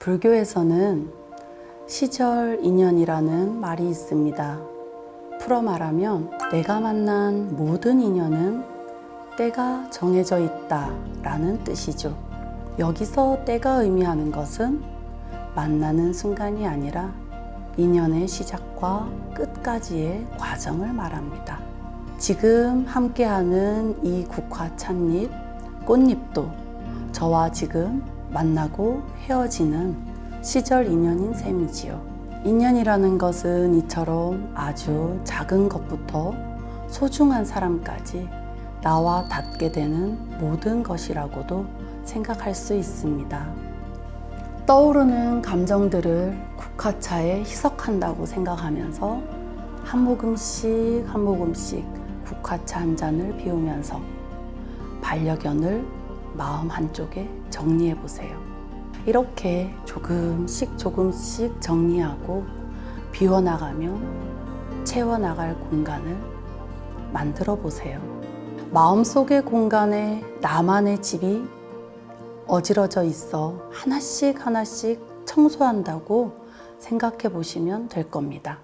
불교에서는 시절 인연이라는 말이 있습니다. 풀어 말하면 내가 만난 모든 인연은 때가 정해져 있다 라는 뜻이죠. 여기서 때가 의미하는 것은 만나는 순간이 아니라 인연의 시작과 끝까지의 과정을 말합니다. 지금 함께하는 이 국화 찻잎, 꽃잎도 저와 지금 만나고 헤어지는 시절 인연인 셈이지요. 인연이라는 것은 이처럼 아주 작은 것부터 소중한 사람까지 나와 닿게 되는 모든 것이라고도 생각할 수 있습니다. 떠오르는 감정들을 국화차에 희석한다고 생각하면서 한 모금씩 한 모금씩 국화차 한 잔을 비우면서 반려견을 마음 한쪽에 정리해 보세요. 이렇게 조금씩 조금씩 정리하고 비워나가며 채워나갈 공간을 만들어 보세요. 마음속의 공간에 나만의 집이 어지러져 있어 하나씩 하나씩 청소한다고 생각해 보시면 될 겁니다.